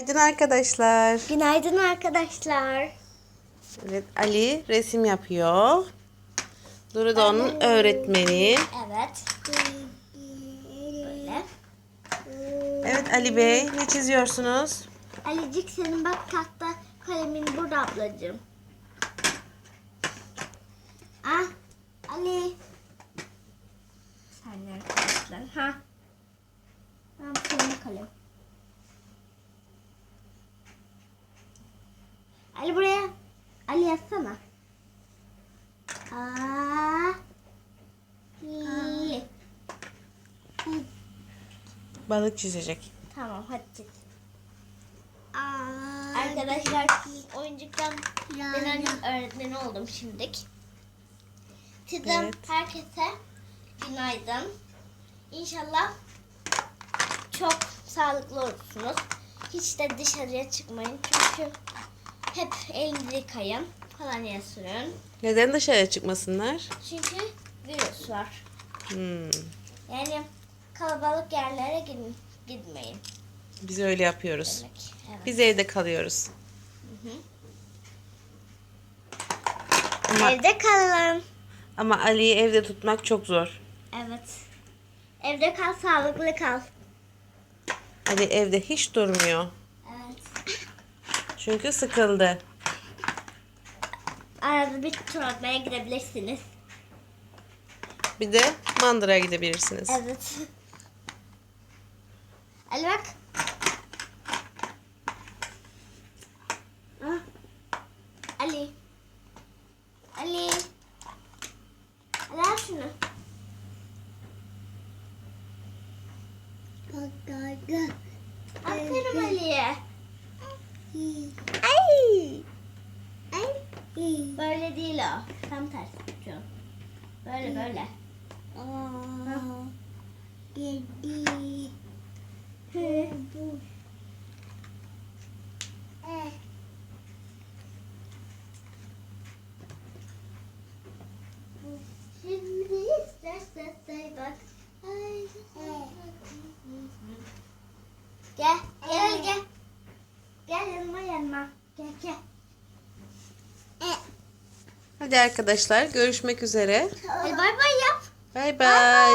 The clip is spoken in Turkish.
Günaydın arkadaşlar. Günaydın arkadaşlar. Evet Ali resim yapıyor. Duru da onun öğretmeni. Evet. Böyle. Evet Ali Bey ne çiziyorsunuz? Alicik senin bak tahta kalemin burada ablacığım. Ah Ali. Sen arkadaşlar ha. Ben senin kalem. Ali buraya. Ali yazsana. Aa. Ali. Balık çizecek. Tamam hadi çiz. Arkadaşlar oyuncuktan ben annem öğretmeni oldum şimdilik. Sizden Evet. herkese günaydın. İnşallah çok sağlıklı olursunuz. Hiç de dışarıya çıkmayın çünkü hep elinizi yıkayın. Kolonya sürün. Neden dışarıya çıkmasınlar? Çünkü virüs var. Hmm, Yani kalabalık yerlere gidin, gitmeyin. biz öyle yapıyoruz. Demek. Evet. Biz evde kalıyoruz. Hı. Ama, Evde kalın. ama Ali'yi evde tutmak çok zor. Evet. Evde kal, sağlıklı kal. Ali evde hiç durmuyor. Çünkü sıkıldı. Arada bir tur atmaya gidebilirsiniz. Bir de mandıraya gidebilirsiniz. Evet. Ali bak. Ah. Ali. Ali. Ali al şunu. Aferin Ali'ye. Ay. Ay. Böyle değil o. Tam tersi tutuyorum. Böyle böyle. Hı. Şimdi istersen say bak. Gel, gel gel. Gel gel. Hadi arkadaşlar görüşmek üzere. Hadi bay bay yap. Bay bay.